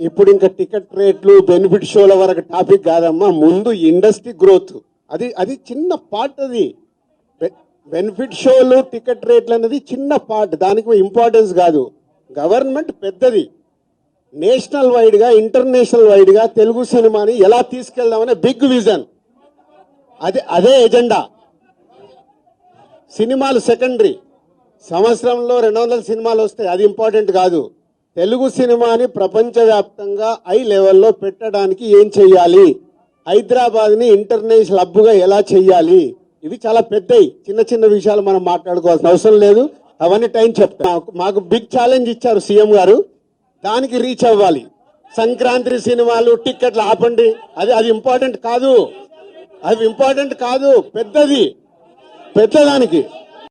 ఇప్పుడు ఇంకా టికెట్ రేట్లు బెనిఫిట్ షోల వరకు టాపిక్ కాదమ్మా. ముందు ఇండస్ట్రీ గ్రోత్. అది అది చిన్న పార్ట్ అది. బెనిఫిట్ షోలు టికెట్ రేట్లు అనేది చిన్న పార్ట్. దానికి ఇంపార్టెన్స్ కాదు. గవర్నమెంట్ పెద్దది. నేషనల్ వైడ్గా ఇంటర్నేషనల్ వైడ్గా తెలుగు సినిమాని ఎలా తీసుకెళ్దామనే బిగ్ విజన్. అదే అదే ఎజెండా. సినిమాలు సెకండరీ. సంవత్సరంలో రెండు వందల సినిమాలు వస్తాయి. అది ఇంపార్టెంట్ కాదు. తెలుగు సినిమాని ప్రపంచవ్యాప్తంగా ఐ లెవెల్లో పెట్టడానికి ఏం చెయ్యాలి? హైదరాబాద్ని ఇంటర్నేషనల్ హబ్గా ఎలా చెయ్యాలి? ఇవి చాలా పెద్దవి చిన్న చిన్న విషయాలు మనం మాట్లాడుకోవాల్సిన అవసరం లేదు. అవన్నీ టైం చెప్తా. మాకు బిగ్ ఛాలెంజ్ ఇచ్చారు సీఎం గారు. దానికి రీచ్ అవ్వాలి. సంక్రాంతి సినిమాలు టిక్కెట్లు ఆపండి. అది అది ఇంపార్టెంట్ కాదు. అది ఇంపార్టెంట్ కాదు. పెద్దది. పెద్దదానికి.